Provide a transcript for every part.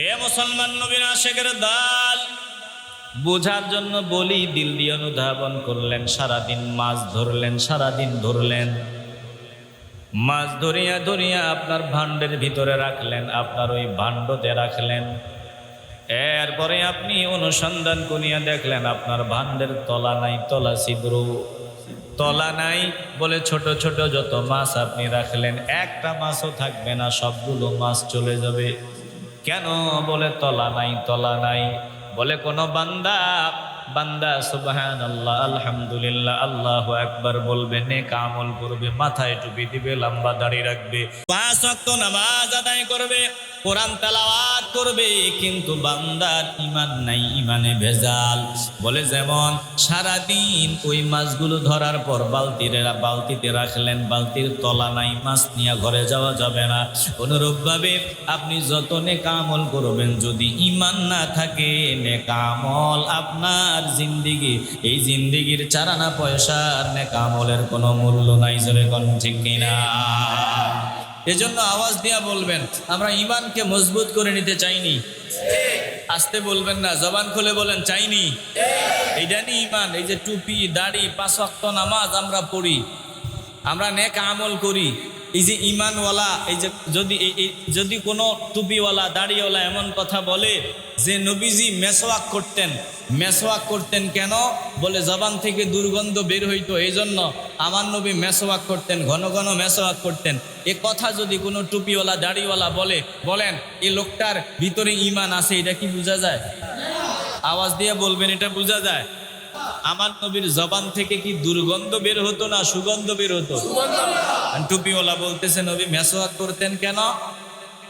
এ মুসলমান নবীন আশেকের দাল। বোঝার জন্য বলি, দিল দিয়ে অনুধাবন করলেন, সারাদিন মাছ ধরলেন, সারাদিন ধরলেন। মাছ ধরিয়া ধরিয়া আপনার ভাণ্ডের ভিতরে রাখলেন, আপনার ওই ভাণ্ডতে রাখলেন। এরপরে আপনি অনুসন্ধান করিয়া দেখলেন, আপনার ভাণ্ডের তলা নাই, তলা ছিদ্র। তলা নাই বলে ছোট ছোট যত মাছ আপনি রাখলেন, একটা মাছও থাকবে না, সবগুলো মাছ চলে যাবে। কেন বলে তলা নাই তলা নাই? বলে কোনো বান্দা বান্দা সুবাহান আল্লাহ আলহামদুলিল্লাহ, আল্লাহ একবার বলবে নে কামল করবে, মাথায় টুপি দিবে, লম্বা দাড়ি রাখবে, পাঁচ অক্ত নামাজ আদায় করবে। কোরআন তেলাওয়াত করবে, কিন্তু বান্দার ইমান নাই ইমানে ভেজাল। বলে যেমন, সারাদিন ওই মাছগুলো ধরার পর বালতির, বালতিতে রাখলেন, বালতির তলা নাই, মাছ নিয়ে ঘরে যাওয়া যাবে না। অনুরূপভাবে আপনি যত নেকামল করবেন, যদি ইমান না থাকে নেকামল আপনার জিন্দিগি। এই জিন্দিগির চারানা পয়সার নেকামলের কোনো মূল্য নাই, জোরে কোন ঠিক কিনা? এজন্য আওয়াজ দিয়া বলবেন, আমরা ইমানকে মজবুত করে নিতে চাইনি। আসতে বলবেন না, জবান খুলে বলেন, চাইনি। এইটা নি ইমান এই যে টুপি, দাড়ি, পাঁচ নামাজ আমরা পড়ি। আমরা নেক আমল করি। এই যে ইমানওয়ালা, এই যে যদি যদি কোনো টুপিওয়ালা, দাড়িওয়ালা এমন কথা বলে যে নবীজি মেসওয়াক করতেন মেসওয়াক করতেন কেন? বলে জবান থেকে দুর্গন্ধ বের হইতো এই জন্য আমার নবী মেসওয়াক করতেন, ঘন ঘন মেসওয়াক করতেন। এ কথা যদি কোনো টুপিওয়ালা, দাড়িওয়ালা বলে, বলেন এই লোকটার ভিতরে ইমান আছে, এটা কি বোঝা যায়? আওয়াজ দিয়ে বলবেন, এটা বোঝা যায়। আমার নবীর জবান থেকে কি দুর্গন্ধ বের হতো না সুগন্ধ বের হতো? টুপিওয়ালা বলতেছে নবী মেসওয়াক করতেন কেন?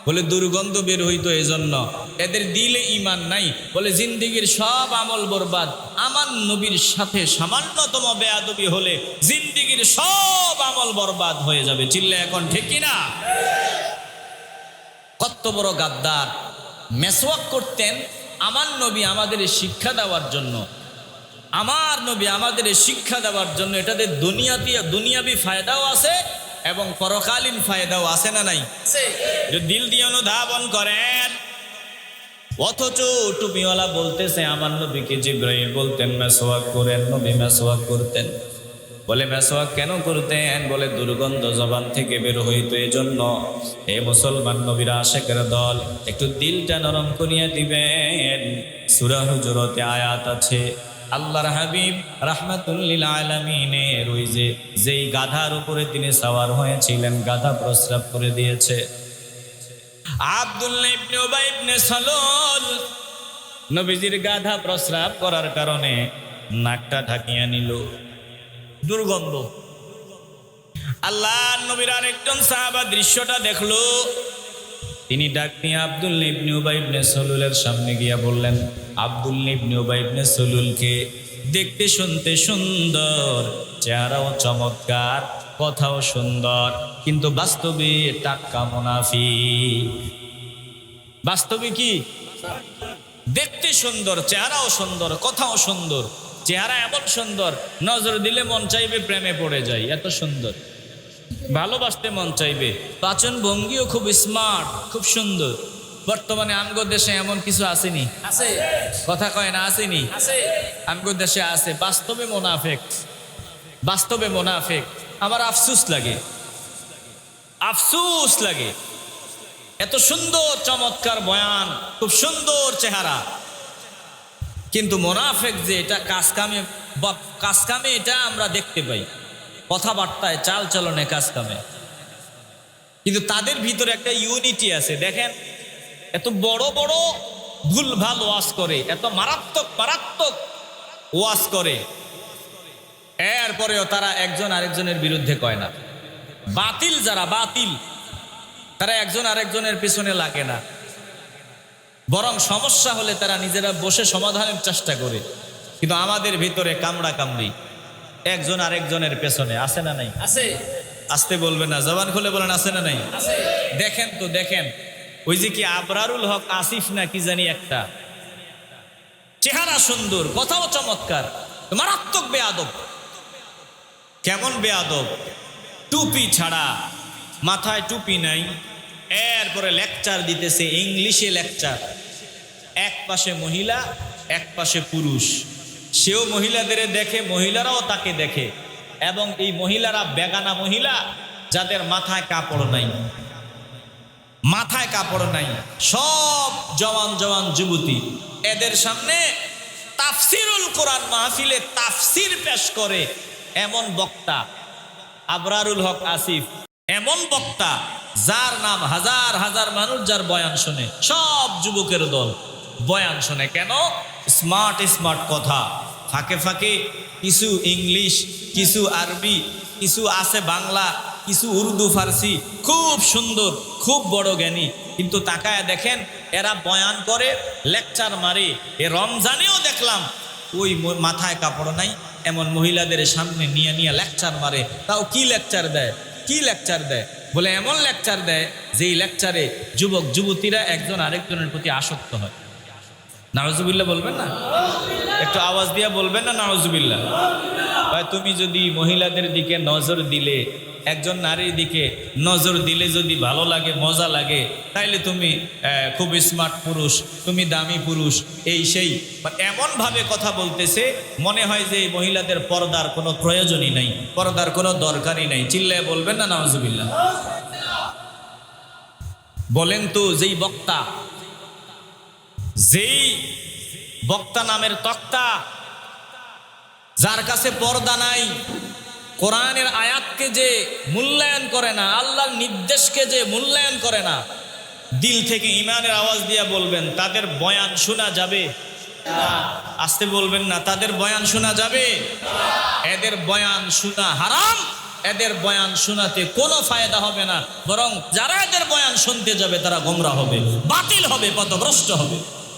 বলে দুর্গন্ধ বের হইতো এই জন্য এদের দিলে ইমান নাই। বলে জিন্দিগির সব আমল বরবাদ। আমার নবীর সাথে সামান্যতম বেয়াদবি হলে জিন্দিগির সব আমল বরবাদ হয়ে যাবে। চিল্লে এখন ঠিক কিনা কত বড় গাদ্দার। মেসওয়াক করতেন আমার নবী আমাদের শিক্ষা দেওয়ার জন্য। আমার নবী আমাদের শিক্ষা দেওয়ার জন্য এটাতে দুনিয়াতে দুনিয়াবি ফায়দাও আছে এবং পরকালীন ফায়দাও আছে না নাই? যে দিল দিয়ে অনুধাবন করেন। অথচ টুপিওয়ালা বলতেছে আমার নবীকে জিব্রাহিম বলতেন মেসোয়াক করেন নবী মেসোয়াক করতেন। বলে মেসোয়াক কেন করতেন? বলে দুর্গন্ধ জবান থেকে বের হইতো এই জন্য হে মুসলমান নবীর আশেকের দল একটু দিলটা নরম করিয়া দিবেন। সুরা হুজুরতে আয়াত আছে আল্লাহর হাবিব রাহমাতুল্লিল আলামিনের ওই যে, যেই গাধার উপরে তিনি সাওয়ার হয়েছিলেন, গাধা প্রস্রাব করে দিয়েছে। আব্দুল্লাহ ইবনে উবাই ইবনে সালুল নবীজির গাধা প্রস্রাব করার কারণে নাকটা ঢাকিয়া নিল। দুর্গন্ধ। আল্লাহ নবীর আরেকজন সাহাবা দৃশ্যটা দেখল। তিনি ডাক নিয়ে আব্দুল ইবনে উবাই ইবনে সলুলের সামনে গিয়া বললেন, আব্দুল ইবনে উবাই ইবনে সলুলকে দেখতে শুনতে সুন্দর, চেহারাও চমৎকার, কথাও সুন্দর, কিন্তু বাস্তবে টাক্কা মুনাফি বাস্তবে কি? দেখতে সুন্দর, চেহারাও সুন্দর, কথাও সুন্দর, চেহারা এমন সুন্দর, নজর দিলে মন চাইবে প্রেমে পড়ে যায় এত সুন্দর। ভালোবাসতে মন চাইবে। পাচন ভঙ্গিও খুব স্মার্ট খুব সুন্দর। বর্তমানে আমগো দেশে এমন কিছু আসেনি। আছে? কথা কয় না, আসেনি? আছে। আমগো দেশে আছে। বাস্তবে মোনাফেক। বাস্তবে মোনাফেক। আমার আফসুস লাগে। আফসুস লাগে। এত সুন্দর, চমৎকার বয়ান, খুব সুন্দর চেহারা। কিন্তু মোনাফেক যে এটা কাজ কামে বা কাজ এটা আমরা দেখতে পাই। কথাবার্তায় চাল চলনে কাজ কামে। কিন্তু তাদের ভিতরে একটা ইউনিটি আছে। দেখেন, এত বড় বড় ভুল ভালো ওয়াজ করে, এত মারাত্মক মারাত্মক ওয়াজ করে। এরপরেও তারা একজন আরেকজনের বিরুদ্ধে কয় না। বাতিল যারা, বাতিল, তারা একজন আরেকজনের পিছনে লাগে না। বরং সমস্যা হলে তারা নিজেরা বসে সমাধানের চেষ্টা করে। কিন্তু আমাদের ভিতরে কামড়া কামড়ি একজন আরেকজনের পেছনে আছে না নাই? আছে। আসতে বলবে না জবান খুলে বলেন আছে না নাই? আছে। দেখেন তো দেখেন। ওই যে কি আবরারুল হক আসিফ না কি জানি একটা? চেহারা সুন্দর কথাও চমৎকার মারাত্মক বেয়াদব। কেমন বেয়াদব? টুপি ছাড়া মাথায় টুপি নাই এরপরে লেকচার দিতেছে ইংলিশে লেকচার। এক পাশে মহিলা এক পাশে পুরুষ। সেও মহিলাদের দেখে, মহিলারাও তাকে দেখে। এবং এই মহিলারা বেগানা মহিলা, যাদের মাথায় কাপড় নাই। মাথায় কাপড় নাই। সব জওয়ান জওয়ান যুবতী। এদের সামনে তাফসিরুল কোরআন মাহফিলে তাফসির পেশ করে এমন বক্তা। আবরারুল হক আসিফ, এমন বক্তা, যার নাম হাজার হাজার মানুষ যার বয়ান শুনে। সব যুবকের দল বয়ান শুনে। কেন? স্মার্ট স্মার্ট কথা। ফাঁকে ফাঁকে কিছু ইংলিশ, কিছু আরবি, কিছু আছে বাংলা, কিছু উর্দু, ফার্সি। খুব সুন্দর, খুব বড় জ্ঞানী। কিন্তু তাকায় দেখেন, এরা বয়ান করে, লেকচার মারে। এ রমজানেও দেখলাম, ওই মাথায় কাপড় নাই, এমন মহিলাদের সামনে নিয়ে নিয়ে লেকচার মারে। তাও কি লেকচার দেয়? কি লেকচার দেয়? বলে এমন লেকচার দেয়, যেই লেকচারে যুবক, যুবতীরা একজন আরেকজনের প্রতি আসক্ত হয়। নাওজুবিল্লা বলবেন না? একটু আওয়াজ দিয়া বলবেন না নাওজুবিল্লা ভাই, তুমি যদি মহিলাদের দিকে নজর দিলে, একজন নারীর দিকে নজর দিলে যদি ভালো লাগে, মজা লাগে, তাইলে তুমি খুব স্মার্ট পুরুষ, তুমি দামি পুরুষ, এই সেই। মানে এমনভাবে কথা বলতেছে, মনে হয় যে মহিলাদের পর্দার কোনো প্রয়োজনই নাই, পর্দার কোনো দরকারই নাই। চিল্লায় বলবেন না নওয়াজুবিল্লাহ বলেন তো, যেই বক্তা, যেই বক্তা নামের তক্তা, যার কাছে পর্দা নাই, কোরআনের আয়াতকে যে মূল্যায়ন করে না, আল্লাহর নির্দেশকে যে মূল্যায়ন করে না, দিল থেকে ইমানের আওয়াজ দিয়ে বলবেন, তাদের বয়ান শোনা যাবে। আসতে বলবেন না, তাদের বয়ান শোনা যাবে? এদের বয়ান শোনা হারাম, এদের বয়ান শোনাতে কোনো ফায়দা হবে না, বরং যারা এদের বয়ান শুনতে যাবে, তারা গোমরা হবে, বাতিল হবে, পথভ্রষ্ট হবে।